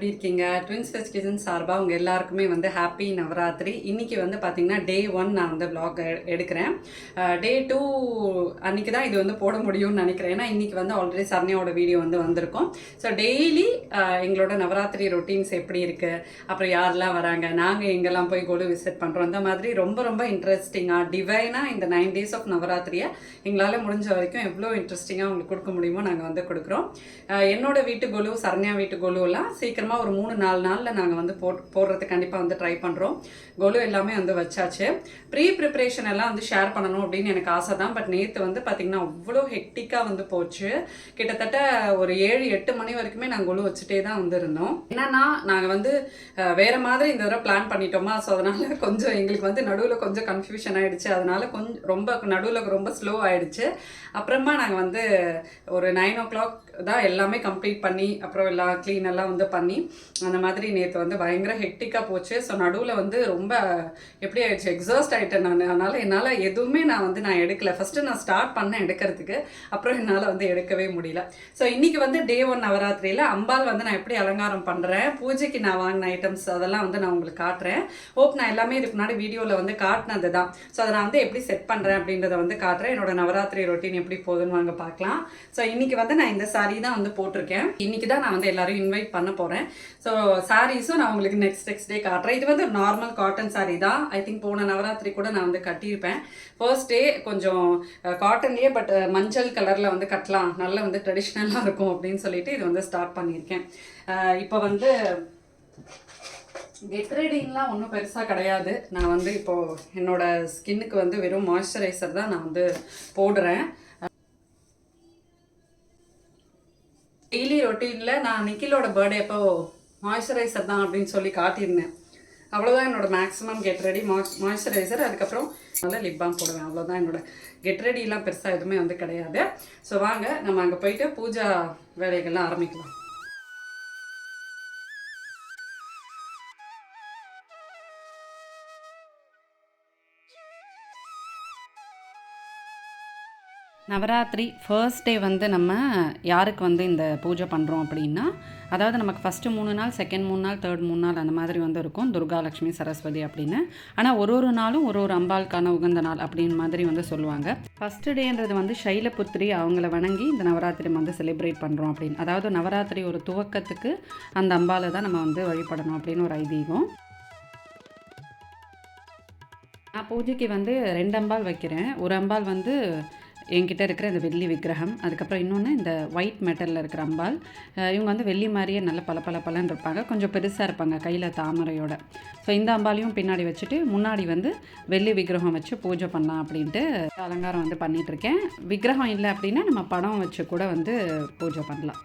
எப்படி இருக்கீங்க? Twins fest kitchen சார்பாக உங்கள் எல்லாருக்குமே வந்து ஹாப்பி நவராத்திரி. இன்னைக்கு வந்து பார்த்தீங்கன்னா டே ஒன் நான் வந்து ப்ளாக் எடுக்கிறேன். டே டூ அன்னைக்கு தான் இது வந்து போட முடியும்னு நினைக்கிறேன். ஏன்னா இன்றைக்கி வந்து ஆல்ரெடி சரண்யாவோட வீடியோ வந்து வந்திருக்கும். ஸோ டெய்லி எங்களோட நவராத்திரி ரொட்டீன்ஸ் எப்படி இருக்குது அப்புறம் யாரெல்லாம் வராங்க? நாங்கள் எங்கெல்லாம் போய் கோடு விசிட் பண்ணுறோம் அந்த மாதிரி ரொம்ப ரொம்ப இன்ட்ரெஸ்டிங்காக டிவைனாக இந்த நைன் டேஸ் ஆஃப் நவராத்திரியை எங்களால் முடிஞ்ச வரைக்கும் எவ்வளோ இன்ட்ரெஸ்டிங்காக உங்களுக்கு கொடுக்க முடியுமோ நாங்கள் வந்து கொடுக்குறோம். என்னோட வீட்டு கோலு சரண்யா வீட்டு கோலுவெல்லாம் சீக்கிரமாக ஒரு மூணு நாலு நாளில் நாங்கள் வந்து போட் போடுறதுக்கு கண்டிப்பாக வந்து ட்ரை பண்ணுறோம் கொலு எல்லாமே வந்து வச்சாச்சு. ப்ரீ ப்ரிப்பரேஷன் எல்லாம் வந்து ஷேர் பண்ணணும் அப்படின்னு எனக்கு ஆசை தான் பட் நேற்று வந்து பார்த்திங்கன்னா அவ்வளோ ஹெக்டிக்காக வந்து போச்சு. கிட்டத்தட்ட ஒரு ஏழு எட்டு மணி வரைக்குமே நாங்கள் கொலு வச்சுட்டே தான் வந்து இருந்தோம். என்னன்னா நாங்கள் வந்து வேறு வேற மாதிரி இந்த தடவை பிளான் பண்ணிட்டோமா? ஸோ அதனால கொஞ்சம் எங்களுக்கு வந்து நடுவில் கொஞ்சம் கன்ஃபியூஷன் ஆகிடுச்சு அதனால கொஞ்சம் ரொம்ப நடுவில் ரொம்ப ஸ்லோ ஆகிடுச்சு அப்புறமா நாங்கள் வந்து ஒரு நைன் ஓ கிளாக் தான் எல்லாமே கம்ப்ளீட் பண்ணி அப்புறம் எல்லாம் க்ளீன் எல்லாம் வந்து பண்ணி அந்த மாதிரி நேற்று வந்து பயங்கர ஹெக்டிக்காக போச்சு. ஸோ நடுவில் வந்து ரொம்ப எப்படி ஆயிடுச்சு? எக்ஸாஸ்ட் ஆகிட்டேன் நான். அதனால் என்னால் எதுவுமே நான் வந்து நான் எடுக்கல. ஃபஸ்ட்டு நான் ஸ்டார்ட் பண்ணேன் எடுக்கிறதுக்கு. அப்புறம் என்னால் வந்து எடுக்கவே முடியல. ஸோ இன்றைக்கி வந்து டே ஒன் நவராத்திரியில் அம்பாள் வந்து நான் எப்படி அலங்காரம் பண்ணுறேன் பூஜைக்கு நான் வாங்கின ஐட்டம்ஸ் அதெல்லாம் வந்து நான் உங்களுக்கு காட்டுறேன். ஹோப் நான் எல்லாமே இதுக்கு முன்னாடி வீடியோவில் வந்து காட்டினது தான் ஸோ அதை நான் வந்து எப்படி செட் பண்ணுறேன் அப்படின்றத வந்து காட்டுறேன். என்னோட நவராத்திரி ரொட்டீன் எப்படி போகுதுன்னு வாங்க பார்க்கலாம். ஸோ இன்றைக்கி வந்து நான் இந்த saree தான் வந்து போட்டிருக்கேன். இன்னைக்கு தான் நான் வந்து எல்லாரும் இன்வைட் பண்ண போகிறேன் ஸோ சாரீஸும் நான் உங்களுக்கு நெக்ஸ்ட் நெக்ஸ்ட் டே காட்டுறேன். இது வந்து நார்மல் காட்டன் சாரீ தான். ஐ திங்க் போன நவராத்திரி கூட நான் வந்து கட்டியிருப்பேன். ஃபர்ஸ்ட் டே கொஞ்சம் காட்டன்லேயே பட் மஞ்சள் கலரில் வந்து கட்டலாம். நல்ல வந்து ட்ரெடிஷ்னலாக இருக்கும் அப்படின்னு சொல்லிட்டு இது வந்து ஸ்டார்ட் பண்ணியிருக்கேன். இப்போ வந்து கெட் ரெடிங்லாம் ஒன்றும் பெருசாக கிடையாது. நான் வந்து இப்போது என்னோடய ஸ்கின்னுக்கு வந்து வெறும் மாய்ஸ்சரைசர் தான் நான் வந்து போடுறேன். ரொட்டீனில் நான் நிக்கிலோட பர்த்டே அப்போ மாய்ஸ்சரைசர் தான் அப்படின்னு சொல்லி காட்டியிருந்தேன். அவ்வளோதான் என்னோட மேக்ஸிமம் கெட் ரெடி மாய்ஸ் மாய்ஸ்சரைசர் அதுக்கப்புறம் நல்லா லிப் பாம் போடுவேன். அவ்வளோதான் என்னோட கெட் ரெடிலாம் பெருசாக எதுவுமே வந்து கிடையாது. ஸோ வாங்க நம்ம அங்கே போயிட்டு பூஜா வேலைகள்லாம் ஆரம்பிக்கலாம். நவராத்திரி ஃபர்ஸ்ட் டே வந்து நம்ம யாருக்கு வந்து இந்த பூஜை பண்ணுறோம் அப்படின்னா அதாவது நமக்கு ஃபஸ்ட்டு மூணு நாள் செகண்ட் மூணு நாள் தேர்ட் மூணு நாள் அந்த மாதிரி வந்து இருக்கும். துர்கா லக்ஷ்மி சரஸ்வதி அப்படின்னு. ஆனால் ஒரு ஒரு நாளும் ஒரு ஒரு அம்பாளுக்கான உகந்த நாள் அப்படின்னு மாதிரி வந்து சொல்லுவாங்க. ஃபஸ்ட்டு டேன்றது வந்து சைலபுத்திரி அவங்கள வணங்கி இந்த நவராத்திரி வந்து செலிப்ரேட் பண்ணுறோம் அப்படின்னு. அதாவது நவராத்திரி ஒரு துவக்கத்துக்கு அந்த அம்பாவை தான் நம்ம வந்து வழிபடணும் அப்படின்னு ஒரு ஐதீகம். நான் பூஜைக்கு வந்து ரெண்டு அம்பாள் வைக்கிறேன். ஒரு அம்பாள் வந்து என்கிட்ட இருக்கிற இந்த வெள்ளி விக்கிரகம் அதுக்கப்புறம் இன்னொன்று இந்த ஒயிட் மெட்டலில் இருக்கிற அம்பாள் இவங்க வந்து வெள்ளி மாதிரியே நல்ல பல பல பலன்னு இருப்பாங்க. கொஞ்சம் பெருசாக இருப்பாங்க கையில் தாமரையோட. ஸோ இந்த அம்பாலையும் பின்னாடி வச்சுட்டு முன்னாடி வந்து வெள்ளி விக்கிரகம் வச்சு பூஜை பண்ணலாம் அப்படின்ட்டு அலங்காரம் வந்து பண்ணிகிட்ருக்கேன் இருக்கேன் விக்கிரகம் இல்லை அப்படின்னா நம்ம படம் வச்சு கூட வந்து பூஜை பண்ணலாம்.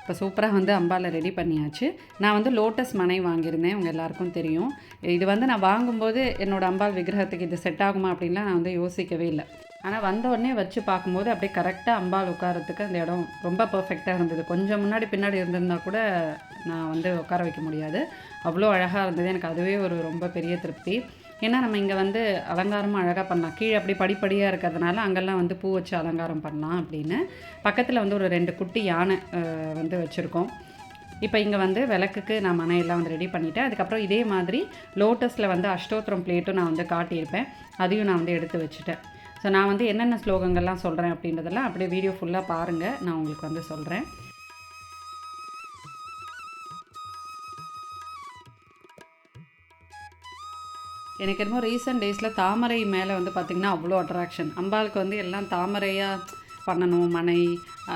இப்போ சூப்பராக வந்து அம்பாலை ரெடி பண்ணியாச்சு. நான் வந்து லோட்டஸ் மனை வாங்கியிருந்தேன். உங்கள் எல்லாருக்கும் தெரியும். இது வந்து நான் வாங்கும்போது என்னோடய அம்பாள் விக்கிரகத்துக்கு இது செட் ஆகுமா அப்படின்லாம் நான் வந்து யோசிக்கவே இல்லை. ஆனால் வந்த உடனே வச்சு பார்க்கும்போது அப்படியே கரெக்டாக அம்பாள் உட்காரத்துக்கு அந்த இடம் ரொம்ப பர்ஃபெக்டாக இருந்தது. கொஞ்சம் முன்னாடி பின்னாடி இருந்திருந்தா கூட நான் வந்து உட்கார வைக்க முடியாது. அவ்வளோ அழகாக இருந்தது. எனக்கு அதுவே ஒரு ரொம்ப பெரிய திருப்தி. ஏன்னா நம்ம இங்கே வந்து அலங்காரமும் அழகாக பண்ணலாம். கீழே அப்படி படிப்படியாக இருக்கிறதுனால அங்கெல்லாம் வந்து பூ வச்சு அலங்காரம் பண்ணலாம் அப்படின்னு. பக்கத்தில் வந்து ஒரு ரெண்டு குட்டி யானை வந்து வச்சுருக்கோம். இப்போ இங்கே வந்து விளக்குக்கு நான் மனையெல்லாம் வந்து ரெடி பண்ணிவிட்டேன் அதுக்கப்புறம் இதே மாதிரி லோட்டஸில் வந்து அஷ்டோத்திரம் பிளேட்டும் நான் வந்து காட்டியிருப்பேன். அதையும் நான் வந்து எடுத்து வச்சுட்டேன். ஸோ நான் வந்து என்னென்ன ஸ்லோகங்கள்லாம் சொல்கிறேன் அப்படின்றதெல்லாம் அப்படியே வீடியோ ஃபுல்லாக பாருங்கள் நான் உங்களுக்கு வந்து சொல்கிறேன் எனக்கு என்னமோ ரீசெண்ட் டேஸில் தாமரை மேலே வந்து பார்த்திங்கன்னா அவ்வளோ அட்ராக்ஷன் அம்பாளுக்கு வந்து எல்லாம் தாமரையாக பண்ணணும் மனை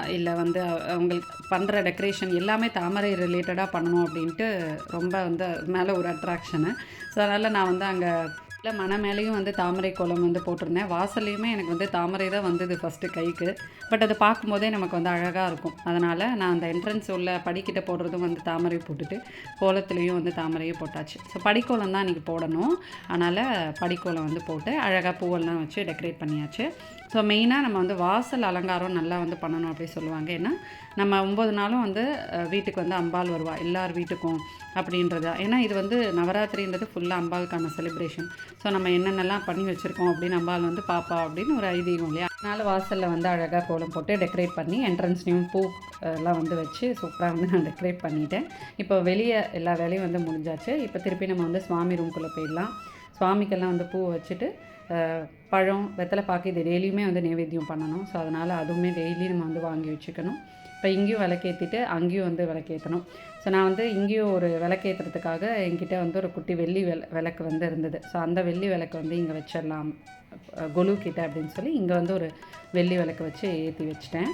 இல்லை வந்து அவங்களுக்கு பண்ணுற டெக்கரேஷன் எல்லாமே தாமரை ரிலேட்டடாக பண்ணணும் அப்படின்ட்டு ரொம்ப வந்து மேலே ஒரு அட்ராக்ஷனு ஸோ அதனால் நான் வந்து அங்கே வீட்டில் மன மேலேயும் வந்து தாமரை கோலம் வந்து போட்டிருந்தேன். வாசல்லையுமே எனக்கு வந்து தாமரை தான் வந்தது ஃபஸ்ட்டு கைக்கு. பட் அதை பார்க்கும்போதே நமக்கு வந்து அழகாக இருக்கும். அதனால் நான் அந்த என்ட்ரன்ஸ் உள்ள படிக்கிட்ட போடுறதும் வந்து தாமரை போட்டுட்டு கோலத்துலேயும் வந்து தாமரையே போட்டாச்சு. ஸோ படிக்கோலம் தான் இன்றைக்கி போடணும். அதனால் படிக்கோலம் வந்து போட்டு அழகாக பூவெல்லாம் வச்சு டெக்கரேட் பண்ணியாச்சு. ஸோ மெயினாக நம்ம வந்து வாசல் அலங்காரம் நல்லா வந்து பண்ணணும் அப்படி சொல்லுவாங்க. ஏன்னா நம்ம ஒம்பது நாளும் வந்து வீட்டுக்கு வந்து அம்பாள் வருவாள் எல்லார் வீட்டுக்கும் அப்படின்றது. ஏன்னா இது வந்து நவராத்திரின்றது ஃபுல்லாக அம்பாளுக்கான செலிப்ரேஷன் ஸோ நம்ம என்னென்னலாம் பண்ணி வச்சுருக்கோம் அப்படின்னு அம்பாள் வந்து பாப்பா அப்படின்னு ஒரு ஐதீகம் இல்லையா? அதனால் வாசலில் வந்து அழகாக கோலம் போட்டு டெக்கரேட் பண்ணி என்ட்ரன்ஸ்லேயும் பூ எல்லாம் வந்து வச்சு சூப்பராக வந்து நான் டெக்கரேட் பண்ணிட்டேன். இப்போ வெளியே எல்லா வேலையும் வந்து முடிஞ்சாச்சு. இப்போ திருப்பி நம்ம வந்து சுவாமி ரூம்குள்ளே போயிடலாம். சுவாமிக்கெல்லாம் வந்து பூ வச்சுட்டு பழம் வெத்தலை பாக்கு இது டெய்லியுமே வந்து நைவேத்தியம் பண்ணணும். ஸோ அதனால் அதுவுமே டெய்லி நம்ம வந்து வாங்கி வச்சுக்கணும். இப்போ இங்கேயும் விளக்கேற்றிட்டு அங்கேயும் வந்து விளக்கேற்றணும் ஸோ நான் வந்து இங்கேயும் ஒரு விளக்கேற்றுறதுக்காக என்கிட்ட வந்து ஒரு குட்டி வெள்ளி விள விளக்கு வந்து இருந்தது. ஸோ அந்த வெள்ளி விளக்கு வந்து இங்கே வச்சிடலாம். கொலு கிட்ட அப்படின்னு சொல்லி இங்கே வந்து ஒரு வெள்ளி விளக்கு வச்சு ஏற்றி வச்சிட்டேன்.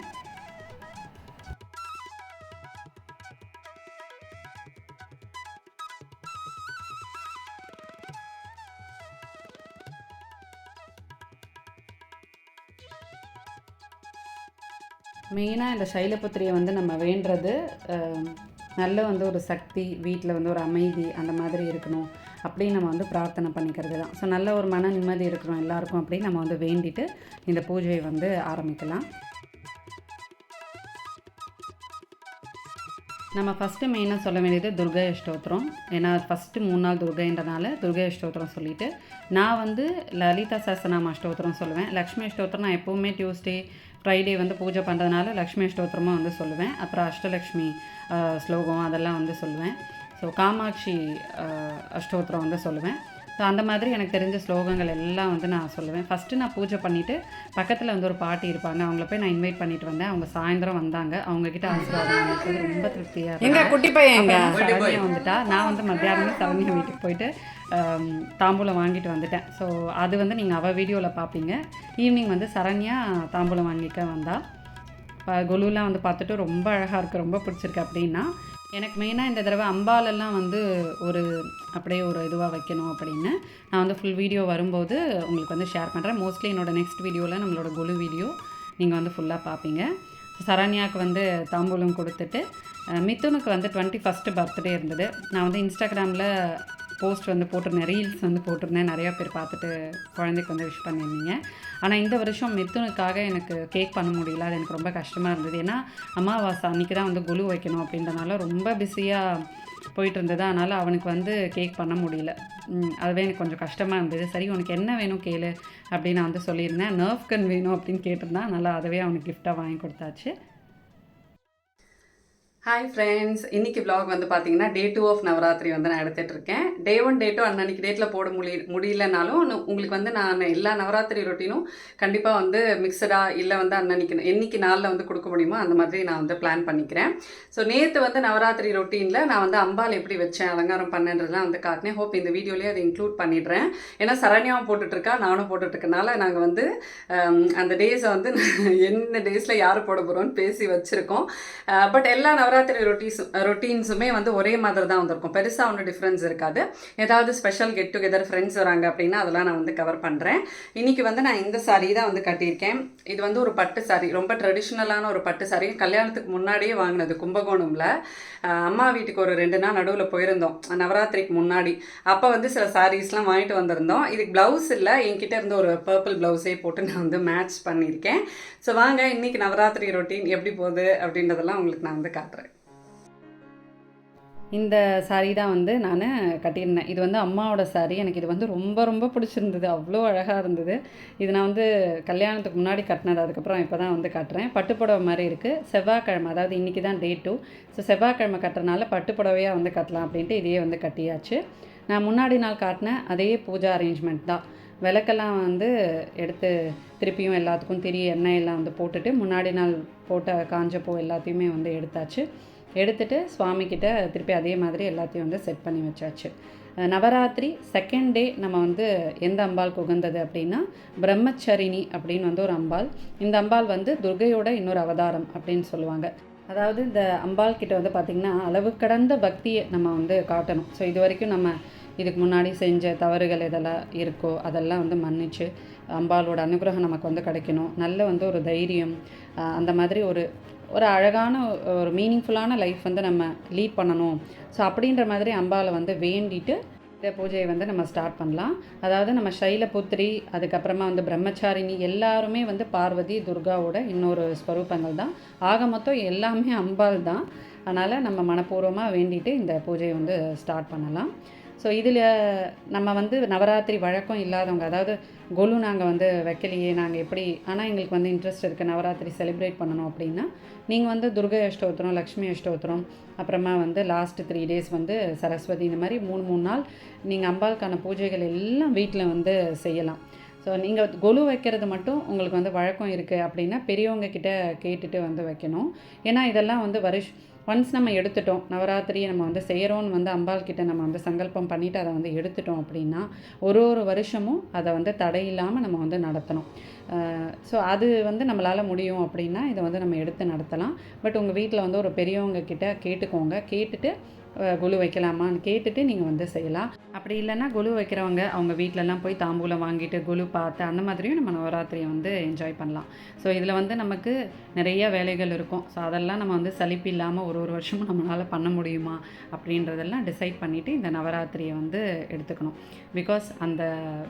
மெயினாக இந்த சைலபுத்திரியை வந்து நம்ம வேண்டுறது நல்ல வந்து ஒரு சக்தி வீட்டில் வந்து ஒரு அமைதி அந்த மாதிரி இருக்கணும் அப்படின்னு நம்ம வந்து பிரார்த்தனை பண்ணிக்கிறது தான். ஸோ நல்ல ஒரு மன நிம்மதி இருக்கணும் எல்லாருக்கும் அப்படின்னு நம்ம வந்து வேண்டிட்டு இந்த பூஜையை வந்து ஆரம்பிக்கலாம். நம்ம ஃபஸ்ட்டு மெயினாக சொல்ல வேண்டியது துர்கை அஷ்டோத்திரம். ஏன்னா ஃபஸ்ட்டு மூணு நாள் துர்கைன்றனால துர்கை அஷ்டோத்திரம் சொல்லிட்டு நான் வந்து லலிதா சஹஸ்ரநாம அஷ்டோத்திரம் சொல்லுவேன். லக்ஷ்மி அஷ்டோத்திரம் நான் எப்போவுமே டியூஸ்டே ஃப்ரைடே வந்து பூஜை பண்ணுறதுனால லக்ஷ்மி ஸ்தோத்திரமும் வந்து சொல்லுவேன். அப்புறம் அஷ்டலக்ஷ்மி ஸ்லோகம் அதெல்லாம் வந்து சொல்லுவேன். ஸோ காமாட்சி அஷ்டோத்திரம் வந்து சொல்லுவேன். ஸோ அந்த மாதிரி எனக்கு தெரிஞ்ச ஸ்லோகங்கள் எல்லாம் வந்து நான் சொல்லுவேன். ஃபஸ்ட்டு நான் பூஜை பண்ணிவிட்டு பக்கத்தில் வந்து ஒரு பாட்டி இருப்பாங்க. அவங்கள போய் நான் இன்வைட் பண்ணிட்டு வந்தேன். அவங்க சாயந்தரம் வந்தாங்க. அவங்கக்கிட்ட ஆசீர்வாதம் வாங்கிட்டு ரொம்ப திருப்தியாக எங்க குட்டி பையன் சரண்யா வந்துட்டா. நான் வந்து மத்தியானமே சரண்யா வீட்டுக்கு போயிட்டு தாம்பூலம் வாங்கிட்டு வந்துட்டேன். ஸோ அது வந்து நீங்கள் அவள் வீடியோவில் பார்ப்பீங்க ஈவினிங் வந்து சரண்யா தாம்பூலம் வாங்கிக்க வந்தா. ப- கொலுலாம் வந்து பார்த்துட்டு ரொம்ப அழகாக இருக்குது ரொம்ப பிடிச்சிருக்கு அப்படின்னா எனக்கு மெயினாக இந்த தடவை அம்பாலெல்லாம் வந்து ஒரு அப்படியே ஒரு இதுவாக வைக்கணும் அப்படின்னு. நான் வந்து ஃபுல் வீடியோ வரும்போது உங்களுக்கு வந்து ஷேர் பண்ணுறேன் மோஸ்ட்லி என்னோடய நெக்ஸ்ட் வீடியோவில் நம்மளோட கொலு வீடியோ நீங்கள் வந்து ஃபுல்லாக பார்ப்பீங்க சரண்யாவுக்கு வந்து தாம்பூலம் கொடுத்துட்டு மித்துனுக்கு வந்து டுவெண்ட்டி ஃபஸ்ட்டு பர்த்டே இருந்தது. நான் வந்து இன்ஸ்டாகிராமில் போஸ்ட் வந்து போட்டிருந்தேன் ரீல்ஸ் வந்து போட்டிருந்தேன். நிறையா பேர் பார்த்துட்டு குழந்தைக்கு வந்து விஷ் பண்ணியிருந்தீங்க. ஆனால் இந்த வருஷம் மித்துனுக்காக எனக்கு கேக் பண்ண முடியல. அது எனக்கு ரொம்ப கஷ்டமாக இருந்தது. ஏன்னா அமாவாசை அன்றைக்கி தான் வந்து குழு வைக்கணும் அப்படின்றனால ரொம்ப பிஸியாக போயிட்டு இருந்தது. அதனால் அவனுக்கு வந்து கேக் பண்ண முடியல. அதுவே எனக்கு கொஞ்சம் கஷ்டமாக இருந்தது. சரி உனக்கு என்ன வேணும் கேளு அப்படின்னு நான் வந்து சொல்லியிருந்தேன். நர்ஃப் கன் வேணும் அப்படின்னு கேட்டிருந்தான் அதனால் அதுவே அவனுக்கு கிஃப்டாக வாங்கி கொடுத்தாச்சு. ஹாய் ஃப்ரெண்ட்ஸ் இன்னைக்கு விலாக் வந்து பார்த்தீங்கன்னா டே டூ ஆஃப் நவராத்திரி வந்து நான் எடுத்துகிட்ருக்கேன் டே ஒன் டே டூ அன்னன்னைக்கு டேட்டில் போட முடிய முடியலனாலும் உங்களுக்கு வந்து நான் எல்லா நவராத்திரி ரொட்டீனும் கண்டிப்பாக வந்து மிக்சடாக இல்லை வந்து அன்னன்னைக்கு என்னைக்கு நாளில் வந்து கொடுக்க முடியுமோ அந்த மாதிரி நான் வந்து பிளான் பண்ணிக்கிறேன். ஸோ நேற்று வந்து நவராத்திரி ரொட்டீனில் நான் வந்து அம்பால் எப்படி வச்சேன் அலங்காரம் பண்ணன்றதுலாம் வந்து காட்டினேன். ஹோப் இந்த வீடியோலேயே அதை இன்க்ளூட் பண்ணிடுறேன். ஏன்னா சரண்யாவும் போட்டுட்ருக்கா நானும் போட்டுட்ருக்கனால நாங்கள் வந்து அந்த டேஸை வந்து என்ன டேஸில் யார் போட போகிறோம்னு பேசி வச்சுருக்கோம். பட் எல்லா நவராத்திரி ரொட்டீஸ் ரொட்டீன்ஸுமே வந்து ஒரே மாதிரி தான் வந்திருக்கும். பெருசாக ஒன்றும் டிஃப்ரென்ஸ் இருக்காது. ஏதாவது ஸ்பெஷல் கெட் டுகெதர் ஃப்ரெண்ட்ஸ் வராங்க அப்படின்னா அதெல்லாம் நான் வந்து கவர் பண்ணுறேன் இன்னைக்கு வந்து நான் இந்த சாரீ தான் வந்து கட்டியிருக்கேன். இது வந்து ஒரு பட்டு சாரீ ரொம்ப ட்ரெடிஷ்னலான ஒரு பட்டு சாரீ கல்யாணத்துக்கு முன்னாடியே வாங்கினது கும்பகோணமில். அம்மா வீட்டுக்கு ஒரு ரெண்டு நாள் நடுவில் போயிருந்தோம். நவராத்திரிக்கு முன்னாடி. அப்போ வந்து சில சாரீஸ்லாம் வாங்கிட்டு வந்திருந்தோம். இதுக்கு ப்ளவுஸ் இல்லை. என்கிட்ட இருந்து ஒரு பர்பிள் ப்ளவுஸே போட்டு நான் வந்து மேட்ச் பண்ணியிருக்கேன். ஸோ வாங்க இன்னைக்கு நவராத்திரி ரொட்டீன் எப்படி போகுது அப்படின்றதெல்லாம் உங்களுக்கு நான் வந்து காட்டுறேன். இந்த saree தான் வந்து நான் கட்டியிருந்தேன். இது வந்து அம்மாவோட saree. எனக்கு இது வந்து ரொம்ப ரொம்ப பிடிச்சிருந்தது. அவ்வளோ அழகாக இருந்தது. இது நான் வந்து கல்யாணத்துக்கு முன்னாடி கட்டினது. அதுக்கப்புறம் இப்போ தான் வந்து கட்டுறேன். பட்டுப்புடவை மாதிரி இருக்குது செவ்வாய்க்கிழமை அதாவது இன்றைக்கி தான் டே டூ ஸோ செவ்வாய்க்கிழமை கட்டுறதுனால பட்டுப்புடவையாக வந்து கட்டலாம் அப்படின்ட்டு இதையே வந்து கட்டியாச்சு. நான் முன்னாடி நாள் காட்டின அதே பூஜா அரேஞ்ச்மெண்ட் தான். விளக்கெல்லாம் வந்து எடுத்து திருப்பியும் எல்லாத்துக்கும் திரி எண்ணெய் எல்லாம் வந்து போட்டுட்டு முன்னாடி நாள் போட்ட காஞ்ச பூ எல்லாத்தையுமே வந்து எடுத்தாச்சு. எடுத்துகிட்டு சுவாமிக்கிட்ட திருப்பி அதே மாதிரி எல்லாத்தையும் வந்து செட் பண்ணி வச்சாச்சு. நவராத்திரி செகண்ட் டே நம்ம வந்து எந்த அம்பாளுக்கு உகந்தது அப்படின்னா பிரம்மச்சரிணி அப்படின்னு வந்து ஒரு அம்பாள் இந்த அம்பாள் வந்து துர்கையோட இன்னொரு அவதாரம் அப்படின்னு சொல்லுவாங்க. அதாவது இந்த அம்பாள் கிட்ட வந்து பார்த்திங்கன்னா அளவு கடந்த பக்தியை நம்ம வந்து காட்டணும். ஸோ இது வரைக்கும் நம்ம இதுக்கு முன்னாடி செஞ்ச தவறுகள் எதெல்லாம் இருக்கோ அதெல்லாம் வந்து மன்னிச்சு அம்பாளோட அனுகிரகம் நமக்கு வந்து கிடைக்கணும். நல்ல வந்து ஒரு தைரியம் அந்த மாதிரி ஒரு ஒரு அழகான ஒரு மீனிங்ஃபுல்லான லைஃப் வந்து நம்ம லீட் பண்ணணும். ஸோ அப்படின்ற மாதிரி அம்பாவை வந்து வேண்டிட்டு இந்த பூஜையை வந்து நம்ம ஸ்டார்ட் பண்ணலாம். அதாவது நம்ம சைலபுத்திரி அதுக்கப்புறமா வந்து பிரம்மச்சாரிணி எல்லாருமே வந்து பார்வதி துர்காவோட இன்னொரு ஸ்வரூபங்கள் தான். ஆக மொத்தம் எல்லாமே அம்பாள் தான். அதனால் நம்ம மனப்பூர்வமாக வேண்டிட்டு இந்த பூஜையை வந்து ஸ்டார்ட் பண்ணலாம். ஸோ இதில் நம்ம வந்து நவராத்திரி வழக்கம் இல்லாதவங்க அதாவது கொலு நாங்கள் வந்து வைக்கலையே நாங்கள் எப்படி ஆனால் எங்களுக்கு வந்து இன்ட்ரெஸ்ட் இருக்குது நவராத்திரி செலிப்ரேட் பண்ணணும் அப்படின்னா நீங்கள் வந்து துர்கை அஷ்டோத்திரம் லக்ஷ்மி அஷ்டோத்திரம் அப்புறமா வந்து லாஸ்ட் த்ரீ டேஸ் வந்து சரஸ்வதி இந்த மாதிரி மூணு மூணு நாள் நீங்கள் அம்பாளுக்கான பூஜைகள் எல்லாம் வீட்டில் வந்து செய்யலாம். ஸோ நீங்கள் கொலு வைக்கிறது மட்டும் உங்களுக்கு வந்து வழக்கம் இருக்குது அப்படின்னா பெரியவங்க கிட்ட கேட்டுட்டு வந்து வைக்கணும். ஏன்னா இதெல்லாம் வந்து வருஷ் ஒன்ஸ் நம்ம எடுத்துட்டோம் நவராத்திரியை நம்ம வந்து செய்கிறோன்னு வந்து அம்பாள் கிட்ட நம்ம வந்து சங்கல்பம் பண்ணிவிட்டு அதை வந்து எடுத்துட்டோம் அப்படின்னா ஒரு ஒரு வருஷமும் அதை வந்து தடை இல்லாமல் நம்ம வந்து நடத்தணும். ஸோ அது வந்து நம்மளால் முடியும் அப்படின்னா இதை வந்து நம்ம எடுத்து நடத்தலாம். பட் உங்கள் வீட்டில் வந்து ஒரு பெரியவங்க கிட்ட கேட்டுக்கோங்க. கேட்டுட்டு குழு வைக்கலாமான்னு கேட்டுட்டு நீங்கள் வந்து செய்யலாம். அப்படி இல்லைன்னா கொலு வைக்கிறவங்க அவங்க வீட்டிலலாம் போய் தாம்பூலம் வாங்கிட்டு கொலு பார்த்து அந்த மாதிரியும் நம்ம நவராத்திரியை வந்து என்ஜாய் பண்ணலாம். ஸோ இதில் வந்து நமக்கு நிறைய வேலைகள் இருக்கும். ஸோ அதெல்லாம் நம்ம வந்து சலிப்பு இல்லாமல் ஒரு ஒரு வருஷமும் நம்மளால் பண்ண முடியுமா அப்படின்றதெல்லாம் டிசைட் பண்ணிவிட்டு இந்த நவராத்திரியை வந்து எடுத்துக்கணும். பிகாஸ் அந்த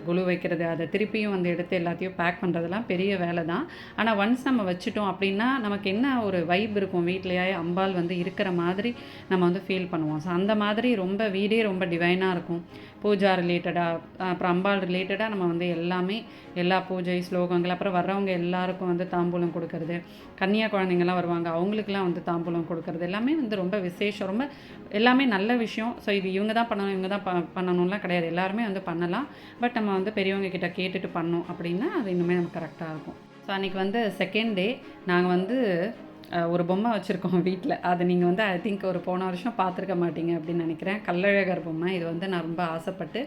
குழு வைக்கிறது அதை திருப்பியும் வந்து எடுத்து எல்லாத்தையும் பேக் பண்ணுறதெல்லாம் பெரிய வேலை தான். ஆனால் ஒன்ஸ் நம்ம வச்சுட்டோம் அப்படின்னா நமக்கு என்ன ஒரு வைப் இருக்கும்? வீட்லேயே அம்பாள் வந்து இருக்கிற மாதிரி நம்ம வந்து ஃபீல் பண்ணுவோம். ஸோ அந்த மாதிரி ரொம்ப வீடே ரொம்ப டிவைனாக இருக்கும். பூஜா ரிலேட்டடாக அப்புறம் அம்பாள் ரிலேட்டடாக நம்ம வந்து எல்லாமே எல்லா பூஜை ஸ்லோகங்கள் அப்புறம் வர்றவங்க எல்லாருக்கும் வந்து தாம்பூலம் கொடுக்கறது கன்னியா குழந்தைங்கள்லாம் வருவாங்க அவங்களுக்குலாம் வந்து தாம்பூலம் கொடுக்கறது எல்லாமே வந்து ரொம்ப விசேஷம் ரொம்ப எல்லாமே நல்ல விஷயம். ஸோ இது இவங்க தான் பண்ணணும் இவங்க தான் ப பண்ணணும்லாம் கிடையாது. எல்லாருமே வந்து பண்ணலாம். பட் நம்ம வந்து பெரியவங்க கிட்ட கேட்டுட்டு பண்ணோம் அப்படின்னா அது இன்னுமே நமக்கு கரெக்டாக இருக்கும். ஸோ அன்றைக்கி வந்து செகண்ட் டே நாங்கள் வந்து ஒரு பொம்மை வச்சுருக்கோம் வீட்டில் அதை நீங்கள் வந்து ஐ திங்க் ஒரு போன வருஷம் பார்த்துருக்க மாட்டீங்க அப்படின்னு நினைக்கிறேன். கல்லழகர் பொம்மை. இது வந்து நான் ரொம்ப ஆசைப்பட்டு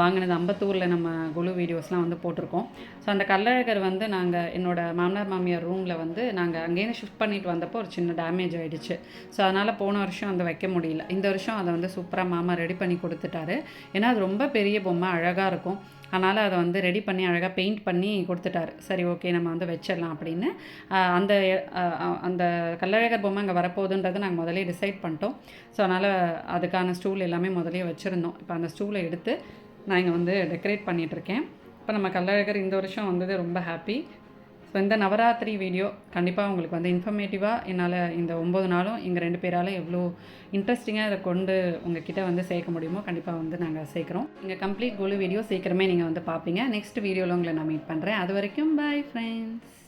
வாங்கினது அம்பத்தூரில் நம்ம குழு வீடியோஸ்லாம் வந்து போட்டிருக்கோம். ஸோ அந்த கல்லழகர் வந்து நாங்கள் என்னோட மாமனார் மாமியார் ரூமில் வந்து நாங்கள் அங்கேருந்து ஷிஃப்ட் பண்ணிட்டு வந்தப்போ ஒரு சின்ன டேமேஜ் ஆகிடுச்சு ஸோ அதனால் போன வருஷம் அதை வைக்க முடியல. இந்த வருஷம் அதை வந்து சூப்பராக மாமா ரெடி பண்ணி கொடுத்துட்டாரு. ஏன்னா அது ரொம்ப பெரிய பொம்மை அழகாக இருக்கும். அதனால் அதை வந்து ரெடி பண்ணி அழகாக பெயிண்ட் பண்ணி கொடுத்துட்டாரு. சரி ஓகே நம்ம வந்து வச்சிடலாம் அப்படின்னு. அந்த அந்த கல்லழகர் பொம்மை அங்கே வரப்போகுதுன்றதை நாங்கள் முதலே டிசைட் பண்ணிட்டோம். ஸோ அதனால் அதுக்கான ஸ்டூல் எல்லாமே முதலே வச்சுருந்தோம். இப்போ அந்த ஸ்டூலை எடுத்து நான் இங்கே வந்து டெக்கரேட் பண்ணிகிட்ருக்கேன் இப்போ நம்ம கல்லழகர் இந்த வருஷம் வந்தது ரொம்ப ஹாப்பி ஸோ இந்த நவராத்திரி வீடியோ கண்டிப்பாக உங்களுக்கு வந்து இன்ஃபர்மேட்டிவாக என்னால் இந்த ஒம்பது நாளும் எங்கள் ரெண்டு பேரால் எவ்வளோ இன்ட்ரெஸ்டிங்காக இதை கொண்டு உங்கள் கிட்டே வந்து சேர்க்க முடியுமோ கண்டிப்பாக வந்து நாங்கள் சேர்க்குறோம். இங்கே கம்ப்ளீட் குழு வீடியோ சீக்கிரமே நீங்கள் வந்து பார்ப்பீங்க நெக்ஸ்ட் வீடியோவில் உங்களை நான் மீட் பண்ணுறேன் அது வரைக்கும் பை ஃப்ரெண்ட்ஸ்